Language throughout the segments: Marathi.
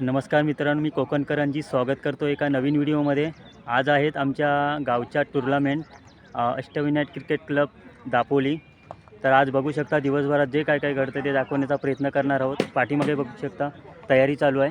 नमस्कार मित्रांनो मी कोकणकरांची स्वागत करतो एका नवीन व्हिडिओमध्ये. आज आहेत आमच्या गावच्या tournament Ashtavinayak cricket club Dapoli. तर आज बघू शकता दिवसभरात जे काय काय घडतं ते दाखवण्याचा प्रयत्न करणार आहोत. पाठीमागे बघू शकता तयारी चालू आहे.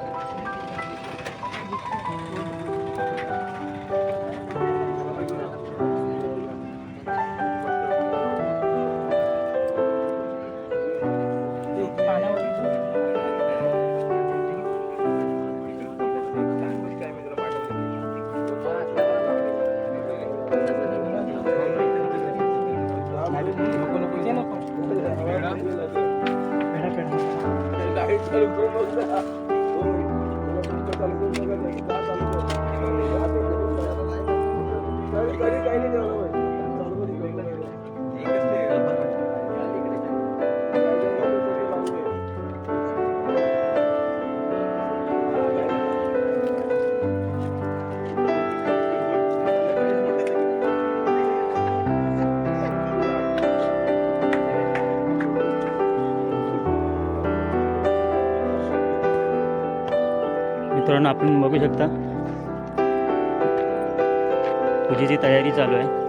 मित्रांनो आपण बघू शकता. पूजेची तयारी चालू आहे.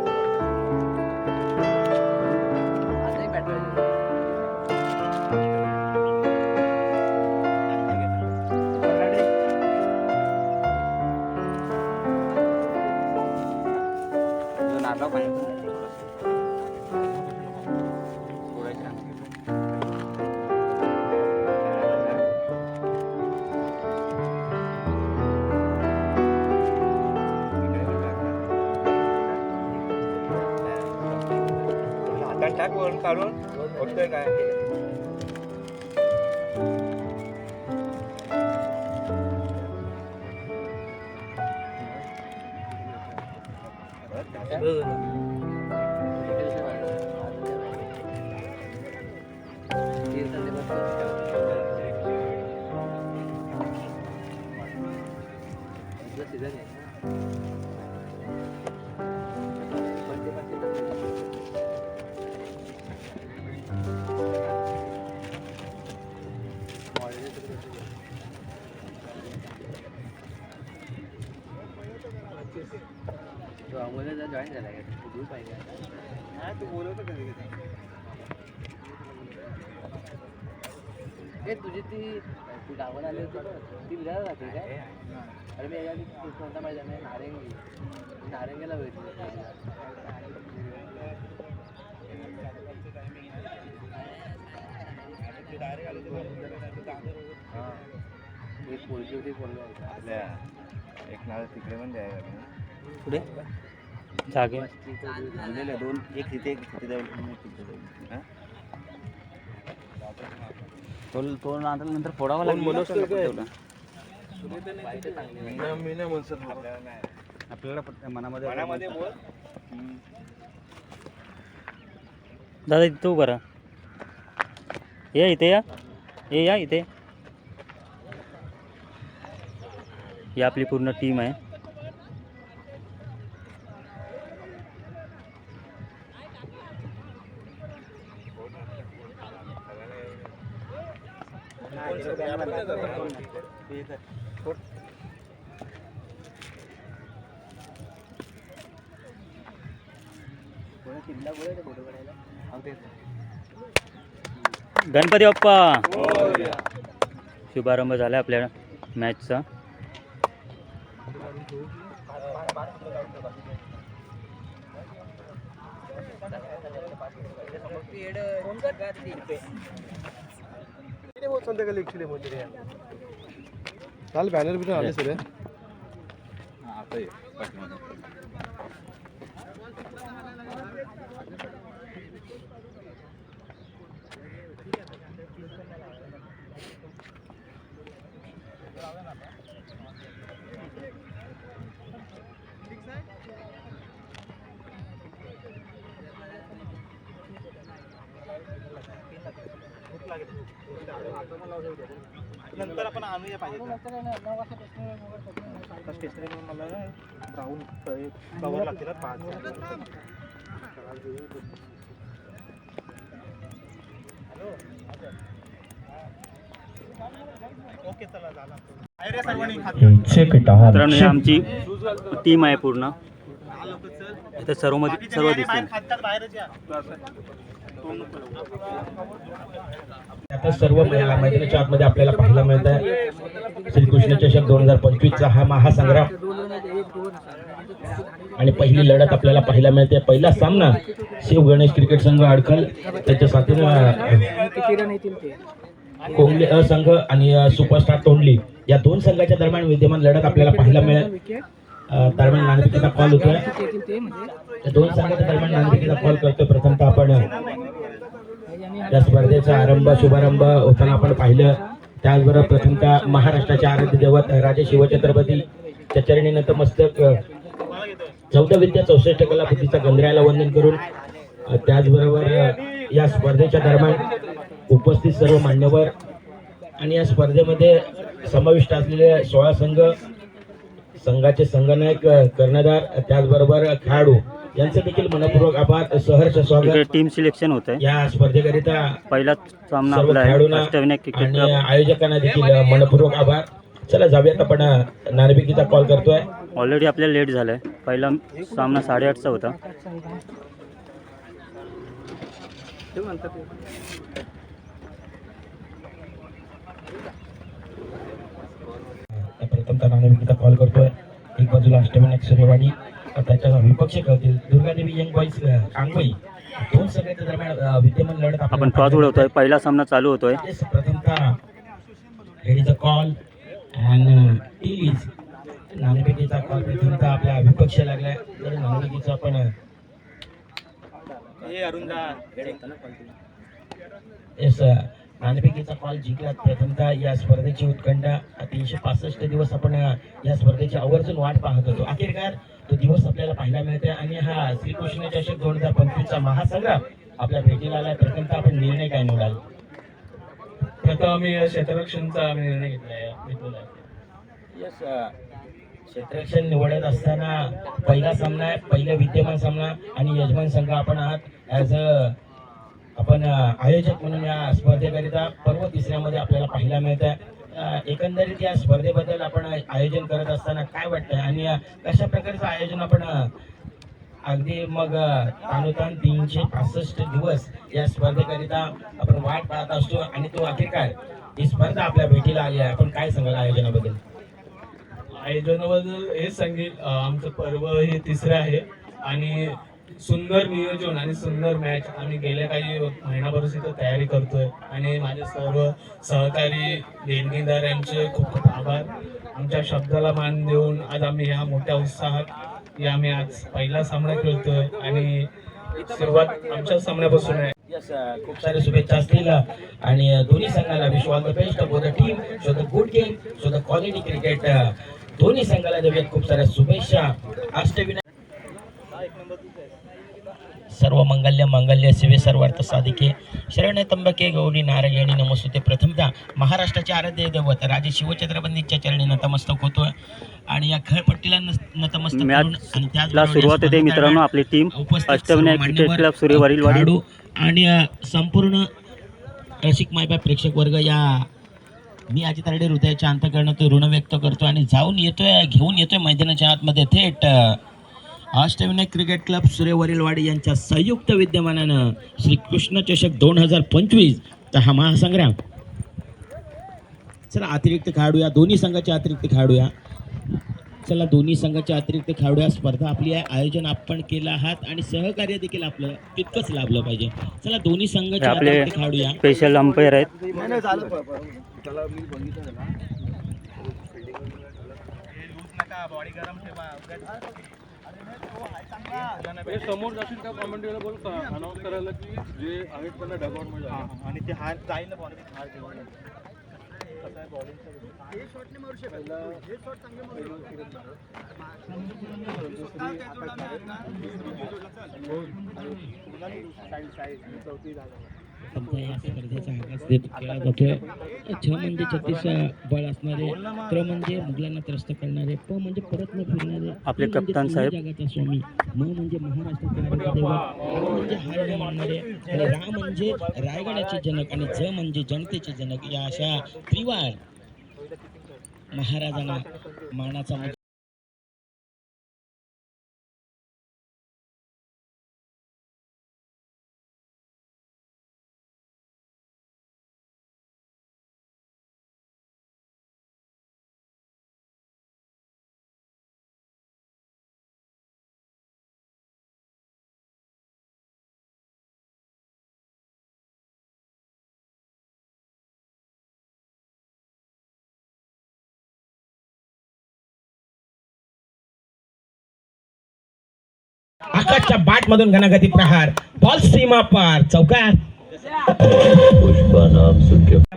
ừ. ए तुझी ती ती गावाला आली होती ना, ती विचारत राहते काय? अरे मी आधी कोणता माहिती आहे? नारंगी. मी नारंगीला भेटली एक पोरगी होती आपल्या एक नाळ तिकडे पण द्यायला पुढे जागे दोन एक तिथे एक तिथे हा? तो तो नंतर फोडावा लागेल ना मी नाही म्हणत आपल्याला मनामध्ये मनामध्ये बोल. हम्म. दादा इथं उभं राहा. या इथे या. ये या इथे. ही आपली पूर्ण टीम आहे. गणपती बाप्पा. शुभारंभ झाला आपल्या मॅचचा काल बॅनर बिनर आले सगळे. नंतर आपण आणूया पाहिजे स्टेशनरी मला ब्राऊन कवर लागते ना पाच. मित्रांनो आमची टीम आहे पूर्ण. इथे सर्वमध्ये सर्व बाहेर आता सर्व मै- मैदानाच्या आतमध्ये आपल्याला पाहायला मिळत आहे. श्रीकृष्ण चषक दोन हजार पंचवीसचा हा महासंग्राम. आणि पहिली लढत आपल्याला पाहायला मिळते. पहिला सामना शिव गणेश क्रिकेट संघ अडखल त्याच्या साथीनं कोंबले असंघ आणि सुपरस्टार तोंडली. या दोन संघाच्या दरम्यान विद्यमान लढत आपल्याला पाहायला मिळेल. दरम्यान नाणेफेकीचा कॉल होतोय. दोन संघाच्या दरम्यान नाणेफेकीचा कॉल करतोय. प्रथमतः आपण या स्पर्धेचा आरंभ शुभारंभ होताना आपण पाहिलं. त्याचबरोबर प्रथमतः महाराष्ट्राचे आराध्य दैवत राजे शिवछत्रपती. चरणी नतमस्तक चौदा विद्या चौसष्ट कला बुद्धीचा गंधराला वंदन करून त्याचबरोबर या स्पर्धेच्या दरम्यान उपस्थित सर्व मान्यवर आणि या स्पर्धेमध्ये समाविष्ट असलेले सोळा संघ संघाचे संघनायक कर्णधार त्याचबरोबर खेळाडू यांचं देखील मनपूर्वक आभार. सहर्ष स्वागत. टीम सिलेक्शन होत आहे या स्पर्धेकरिता पहिलाच सामना आपला आणि आयोजकांना देखील मनपूर्वक आभार. चला जाऊयात आपण नाणेफेकीचा कॉल करतोय. ऑलरेडी आपल्याला लेट झालाय. पहिला सामना साडेआठचा होता. प्रथमतः नाणेफेकीचा कॉल करतोय. एक बाजूला अष्टविनायक सूर्यवाडी त्याच्या विपक्ष करतील. दुर्गादेवी यंग बॉईज कांगोई. दोन संघाच्या दरम्यान अ, विद्यमान लढत आपण टॉस उडवतोय. पहिला सामना चालू होतोय. प्रथमतः रेडीचा कॉल अँड टीलीज नाणेफेकीचा कॉल प्रथमतः आपल्या विपक्ष लागलाय? तर आपण हे अरुणदा येस नाणेफेकीचा कॉल जिंकला प्रथमतः या स्पर्धेची उत्कंठा. तीनशे पासष्ट दिवस आपण या स्पर्धेची आवर्जून वाट पाहत होतो. अखेरकार तो दिवस आपल्याला पाहायला मिळते आणि हा श्रीकृष्ण चषक दोन हजार पंचवीसचा महासंग्राम आपल्या भेटीला आला. प्रथमतः आपण निर्णय काय निवडाल? प्रथम आम्ही क्षेत्ररक्षणचा आम्ही निर्णय येस क्षेत्ररक्षण निवडत असताना पहिला सामना आहे पहिला विद्यमान सामना आणि यजमान संघ आपण आहात. ॲज अ आपण आयोजक म्हणून या स्पर्धेकरिता पर्व तिसऱ्यामध्ये आपल्याला पाहायला मिळत आहे एकंदरीत या स्पर्धेबद्दल आपण आयोजन करत असताना काय वाटतंय? आणि कशा प्रकारचं आयोजन आपण अगदी मग अ, तानोतान तीनशे पासष्ट दिवस या स्पर्धेकरिता आपण वाट पाहत असतो? आणि तो अखेर काय? ही स्पर्धा आपल्या भेटीला आली आहे. आपण काय सांगाल आयोजनाबद्दल? आयोजनाबद्दल हेच सांगेल आमचं पर्व हे तिसरं आहे. आणि सुंदर नियोजन आणि सुंदर मॅच आम्ही गेल्या काही महिनाभर इथं तयारी करतोय. आणि माझे सर्व सहकारी देणगीदार यांचे खूप खूप आभार. आमच्या शब्दाला मान देऊन आज आम्ही ह्या मोठ्या उत्साहात या आम्ही आज पहिला सामना खेळतोय. आणि सुरुवात आमच्या सामन्यापासून आहे. Uh, खूप सारे शुभेच्छा असतील. आणि दोन्ही संघाला wish all the best for the team show the good game show the quality cricket दोन्ही संघाला देऊयात खूप साऱ्या शुभेच्छा. अष्टविनायक सर्व मंगल्य मंगल्य शिवे सर्वार्थ साधिके. शरण्य त्र्यंबके गौरी नारायणी नमस्तुते. प्रथमतः महाराष्ट्राचे आराध्य दैवत राजे शिवछत्रपतींच्या चरणी नतमस्तक होतोय. आणि या खेळपट्टीला नतमस्तक करून आणि या सुरुवात होते मित्रांनो आपली टीम उपस्थित अष्टविनायक क्रिकेट क्लब सूर्यवरील वाडी आणि संपूर्ण रसिक मायबा प्रेक्षक वर्ग या मी अजित तारडे हृदयाच्या अंतकरणात तो ऋण व्यक्त करतो आणि जाऊन येतोय घेऊन येतोय मैदानाच्या आतमध्ये. थेट अष्टविनायक क्रिकेट क्लब सूर्यवरील वाडी यांच्या संयुक्त विद्यमानानं श्री कृष्ण चषक दोन हजार पंचवीस तर हा महासंग्राम. चला अतिरिक्त खेळाडू या दोन्ही संघाचे अतिरिक्त खेळाडू या चला दोन्ही संघाचे अतिरिक्त खेळाडू या स्पर्धा आपली आहे. आयोजन आपण केलं आहात आणि सहकार्य देखील आपलं तितकंच लाभलं पाहिजे. चला दोन्ही संघाचे आपले अतिरिक्त खेळाडू या स्पेशल अंपायर आहेत. हे समोर जाशील त्या कॉमेंट्रीला बोल अनाऊन्स करायला की जे आहेत त्यांना डगआउटमध्ये. आणि ते हार जाईल ना बॉल हार घेऊन चौथी झालं सध्या या स्पर्धेचा आगास देत केला जातोय छ म्हणजे छत्तीस बळ असणारे त्र म्हणजे मुघलांना त्रस्त करणारे प म्हणजे परत न फिरणारे आपले म्हणजे कप्तान साहेब. जगाचा स्वामी म म्हणजे महाराष्ट्राचे म्हणजे मानणारे रा म्हणजे रायगडाचे जनक आणि ज म्हणजे जनतेचे जनक या अशा त्रिवार महाराजांना मानाचा आकाशच्या बाट मधून घनागती प्रहार. बॉल सीमा पार. चौकार.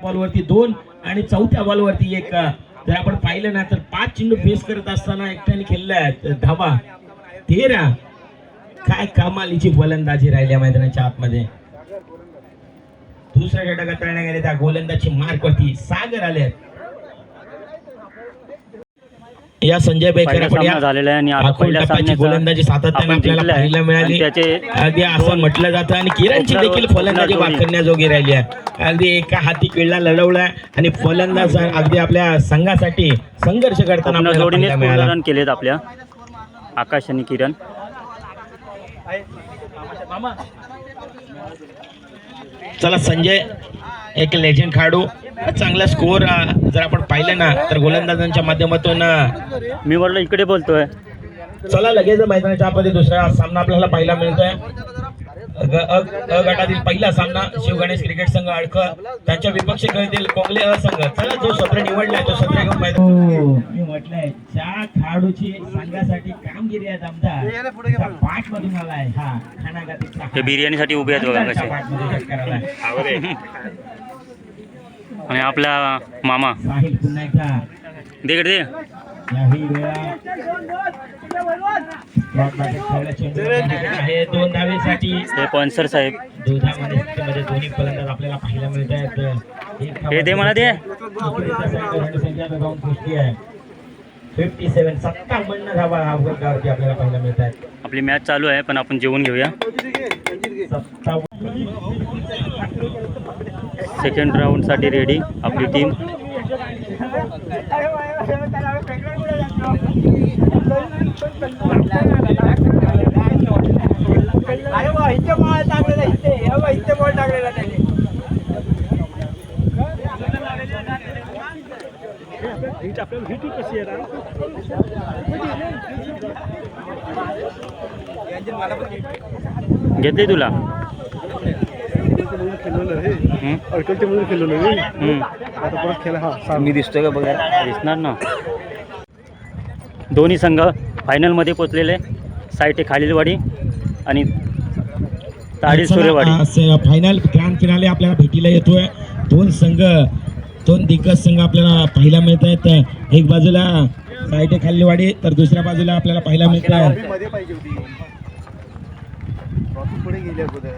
बॉलवरती दोन आणि चौथ्या बॉलवरती एक. जर आपण पाहिलं ना तर पाच चेंडू फेस करत असताना एकट्याने खेळलाय धावा. तेरा. काय कमालीची फलंदाजी राहिल्या मैदानाच्या आतमध्ये. दुसऱ्या षटकात करण्यात गेले त्या गोलंदाजी मार्क वरती सागर आले या संजय बेकर झालेला आहे आणि गोलंदाजी सातत्याने आपल्याला. पाहायला मिळाली. अगदी असं म्हटलं जातं आणि किरणची देखील फलंदाजी. वाखण्याजोगी राहिली आहे. अगदी एका हाती किल्ला लढवला आणि फलंदाज अगदी आपल्या संघासाठी संघर्ष करताना रन केलेत आपल्या. आकाश आणि किरण. चला संजय एक लेजंड खेळाडू. चांगला स्कोर जर आपण पाहिलं ना तर गोलंदाजांच्या माध्यमातून मी म्हटलं इकडे बोलतोय. चला लगेच मैदानाच्या आतमध्ये दुसरा सामना आपल्याला पाहायला मिळतोय. अ अ गटातील पहिला सामना शिवगणेश क्रिकेट संघ अडखळ त्यांच्या विपक्ष खेळतील कोंगले अ संघ. चला जो सत्र निवडलाय तो सत्र घेऊन मैदान मी म्हटलंय ज्या खेळाडूची संघासाठी कामगिरी आहे आमदार पाठ मधून आलाय. हा खानागातीचा हे बिर्याणीसाठी उभे आहेत बघा कसे. आणि आपला मामा. दे दोन धावेसाठी हे पॉन्सर साहेब. दोन्ही फलंदाज आपल्याला पाहायला मिळत आहेत. हे दे मला दे. फिफ्टी सेवन सत्तावन्न धावा आपल्याला पाहायला मिळत आहेत. आपली मॅच चालू आहे पण आपण जेवून घेऊया. सत्तावन्न. सेकंड राऊंडसाठी रेडी आपली टीम हिट घेतली तुला. मी दिसतोय का बघा? दिसणार ना? दोन्ही संघ फायनलमध्ये पोचलेले साईट खालीलवाडी आणि ताडी सूर्यवाडी. फायनल ग्रँड फिनाले आपल्याला भेटीला येतोय. दोन संघ दोन दिग्गज संघ आपल्याला पाहायला मिळत आहेत एक बाजूला साईटे खाल्लीवाडी तर दुसऱ्या बाजूला आपल्याला पाहायला मिळत आहे ट्रॉफी मध्ये पाहिजे होती ट्रॉफी पुढे गेली अगोदर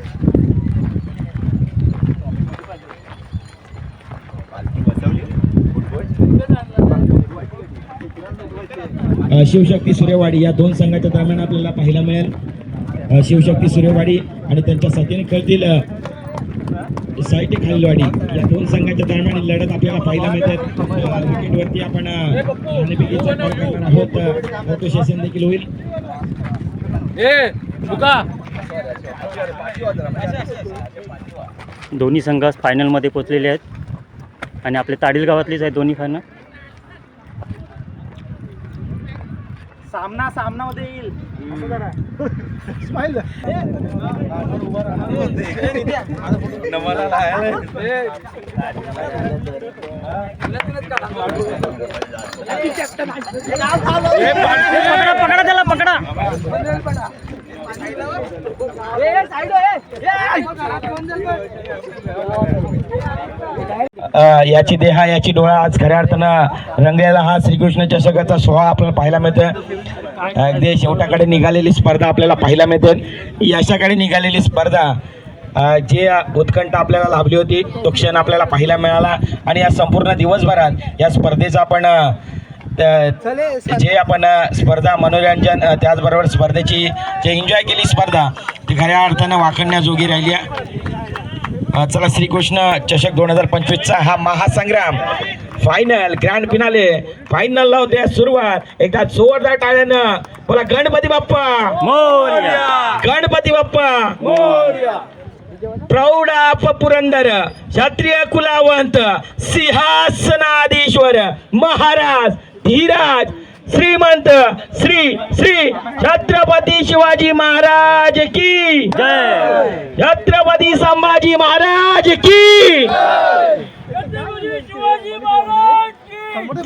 पालखी बसवली अ, शिवशक्ती सूर्यवाडी या दोन संघाच्या दरम्यान आपल्याला पाहायला मिळेल. शिवशक्ती सूर्यवाडी आणि त्यांच्या साथीने खेळतील साहित्य खालीलवाडी या दोन संघाच्या दरम्यान लढत आपल्याला पाहायला मिळते. अ, विकेटवरती आपण करणार आहोत. सेशन देखील होईल. दोन्ही संघ फायनलमध्ये पोचलेले आहेत. आणि आपले ताडील गावातलेच आहेत दोन्ही फायनल सामना सामना मध्ये येईल असं करा स्माईल. पकडा पकडा त्याला पकडा. याची देहा याची डोळा आज खऱ्या अर्थानं रंगलेला हा श्रीकृष्ण चषकाचा सोहळा आपल्याला पाहायला मिळतोय. अगदी शेवटाकडे निघालेली स्पर्धा आपल्याला पाहायला मिळते. यशाकडे निघालेली स्पर्धा जे उत्कंठ आपल्याला लाभली होती तो क्षण आपल्याला पाहायला मिळाला. आणि या संपूर्ण दिवसभरात या स्पर्धेचा आपण जे आपण स्पर्धा मनोरंजन त्याचबरोबर स्पर्धेची जे एन्जॉय केली स्पर्धा ती खऱ्या अर्थानं वाखणण्याजोगी राहिली आहे. चला श्रीकृष्ण चषक दोन हजार पंचवीसचा हा महासंग्राम. फायनल ग्रँड फिनाले फायनल होते सुरुवात. एकदा जोरदार टाळ्यानं. बोला गणपती बाप्पा. मोरया. गणपती बाप्पा. प्रौढ आप पुरंदर क्षत्रिय कुलावंत सिंहासनाधीश्वर महाराज. धीराज श्रीमंत श्री श्री छत्रपती शिवाजी महाराज की जय। छत्रपती संभाजी महाराज की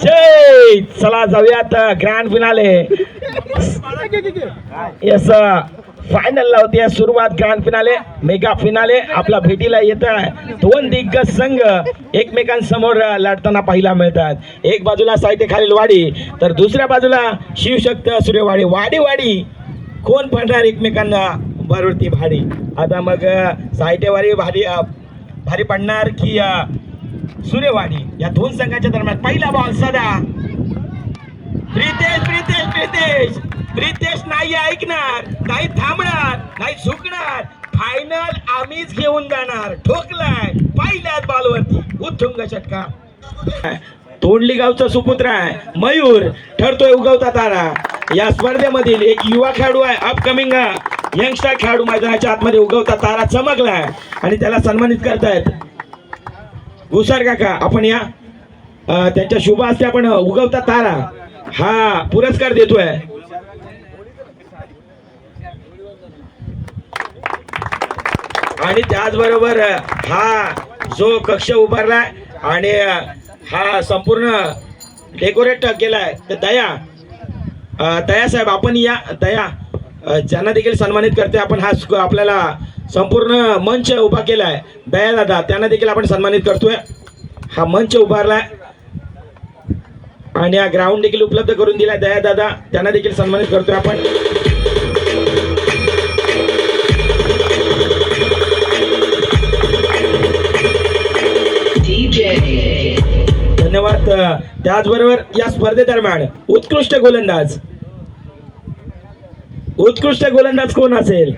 जय। चला जाऊयात ग्रँड फिनाले यस फायनल होती सुरुवात ग्रँड फिनाले मेगा फिनाले आपला भेटीला येत आहे. दोन दिग्गज संघ एकमेकांसमोर लढताना पाहायला मिळतात. एक बाजूला साहित्य खालील वाडी तर दुसऱ्या बाजूला शिवशक्त सूर्यवाडी. वाडी वाडी. कोण पडणार एकमेकांना? वरती भाडी आता मग साहित्यवाडी भारी भारी पडणार की सूर्यवाडी. या दोन संघाच्या दरम्यान पहिला बॉल सदा. प्रितेश प्रितेश प्रितेश. प्रितेश नाही ऐकणार नाही थांबणार नाही झुकणार. फायनल आम्हीच घेऊन जाणार. ठोकलाय. पाहिल्यात बॉलवरती उत्तुंग षटका तोंडली गावचा सुपुत्र आहे. मयूर ठरतोय उगवता तारा. या स्पर्धेमधील एक युवा खेळाडू आहे अपकमिंग यंगस्टर खेळाडू मैदानाच्या आतमध्ये उगवता तारा चमकलाय. आणि त्याला सन्मानित करतायत. घुसार काका आपण या. त्यांच्या शुभ असते आपण उगवता तारा. हा पुरस्कार देतोय. आणि त्याचबरोबर हा जो कक्ष उभारलाय आणि हा संपूर्ण डेकोरेट केलाय तर दया दया साहेब आपण या दया ज्यांना देखील सन्मानित करते आपण हा आपल्याला संपूर्ण मंच उभा केलाय. दया दादा त्यांना देखील आपण सन्मानित करतोय. हा मंच उभारलाय. आणि हा ग्राउंड देखील उपलब्ध करून दिलाय. दया दादा त्यांना देखील सन्मानित करतोय आपण. धन्यवाद. त्याचबरोबर या स्पर्धेदरम्यान उत्कृष्ट गोलंदाज. उत्कृष्ट गोलंदाज कोण असेल?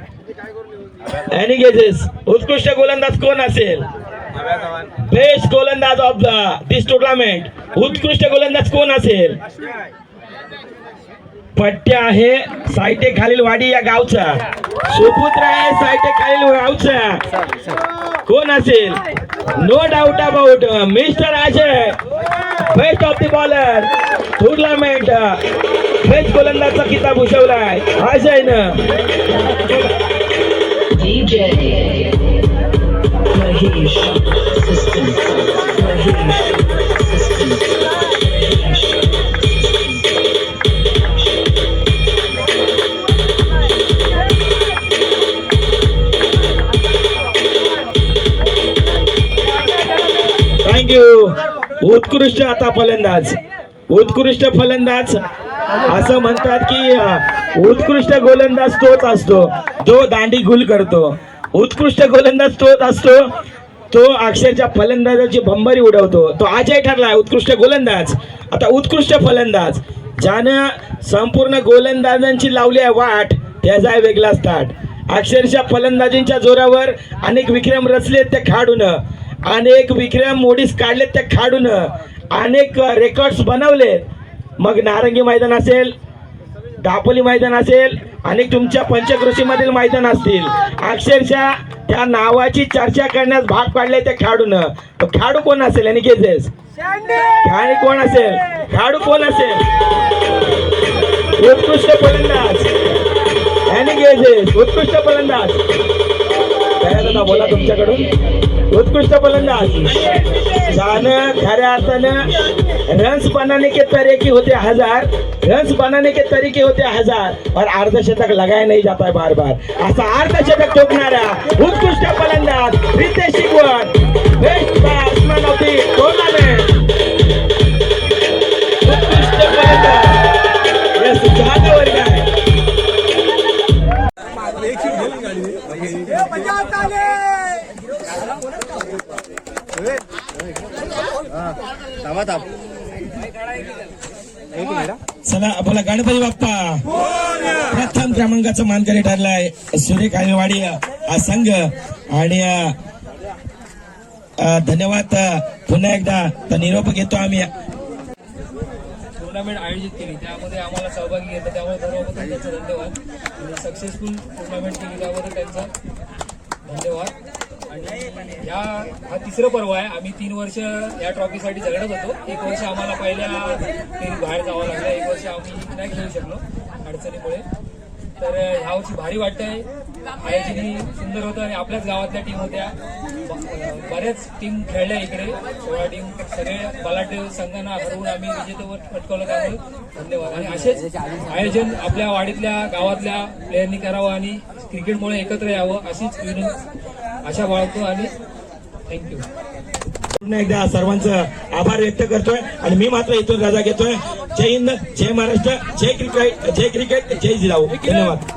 एनी गेजेस उत्कृष्ट गोलंदाज कोण असेल? बेस्ट गोलंदाज ऑफ दिस टुर्नामेंट उत्कृष्ट गोलंदाज कोण असेल? पट्ट्या आहे सायटे खालील वाडी या गावचा. सुपुत्र आहे सायटे खालील गावचा. कोण असेल? No doubt about mister Ajay. Best of the bowler tournament best गोलंदाजचा किताब भूषवलाय अजयनं. DJ Mahesh Mahesh thank you उत्कृष्ट आता फलंदाज. उत्कृष्ट फलंदाज. असं म्हणतात की उत्कृष्ट गोलंदाज तोच असतो. जो दांडी गुल करतो. उत्कृष्ट गोलंदाज तोच असतो. तो अक्षरच्या फलंदाजाची भंबरी उडवतो. तो अजय आहे उत्कृष्ट गोलंदाज. आता उत्कृष्ट फलंदाज. ज्यानं संपूर्ण गोलंदाजांची लावली आहे वाट त्याचा आहे वेगळाच ताट अक्षरशः फलंदाजींच्या जोरावर अनेक विक्रम रचलेत ते खाडून अनेक विक्रम मोडीस काढलेत ते खाडून अनेक रेकॉर्ड्स बनवलेत. मग नारंगी मैदान असेल दापोली मैदान असेल अनेक तुमच्या पंचकृषीमधील मैदान असतील. अक्षरशः त्या नावाची चर्चा करण्यास भाग पाडले त्या खेळाडूनं. तो खेळाडू कोण असेल? आणि गेजेस खेळाडू कोण असेल? खेळाडू कोण असेल? उत्कृष्ट फलंदाज. आणि गेजेस उत्कृष्ट फलंदाज. दादा बोला तुमच्याकडून. उत्कृष्ट फलंदाज. जाणं खऱ्या अर्थानं रन्स बनाने के तरीके होते हजार. रन्स बनाने के तरीके होते हजार. और अर्धशतक लगाया नाही जात आहे बार बार असा अर्धशतक ठोकणारा उत्कृष्ट फलंदाज रितेश शिकवण. बेस्ट उत्कृष्ट फलंदाज. चला बोला गणपती बाप्पा. प्रथम क्रमांकाचा मानकरी ठरलाय सूर्य काळेवाडी हा संघ. आणि धन्यवाद पुन्हा एकदा तर निरोप घेतो आम्ही. टुर्नामेंट आयोजित केली. त्यामध्ये आम्हाला सहभागी घेतलं. त्यामुळे सर्वप्रथम त्यांचा धन्यवाद. आणि सक्सेसफुल टुर्नामेंट केली. त्याबद्दल त्यांचा धन्यवाद. आणि या हा तिसरं पर्व आहे. आम्ही तीन वर्ष या ट्रॉफीसाठी झगडत होतो. एक वर्ष आम्हाला पहिल्या फेरी बाहेर जावं लागलं. एक वर्ष आम्ही नाही खेळू शकलो अडचणीमुळे. तर ह्या वर्षी भारी वाटतंय. आयोजनही सुंदर होतं आणि आपल्याच गावातल्या टीम होत्या. ब- बऱ्याच टीम खेळल्या इकडे. सोळा टीम सगळे बलाढ्य संघांना हरवून आम्ही विजेतेवर पटकावलं त्यामुळे धन्यवाद. आणि असेच आयोजन आपल्या वाडीतल्या गावातल्या प्लेयरनी करावं आणि क्रिकेटमुळे एकत्र यावं अशीच विनंती. अशा बाळगतो आणि थँक्यू पुन्हा एकदा सर्वांचं आभार व्यक्त करतोय आणि मी मात्र इथून रजा घेतोय. जय हिंद जय महाराष्ट्र जय क्रिकेट जय क्रिकेट जय जिजाऊ. धन्यवाद.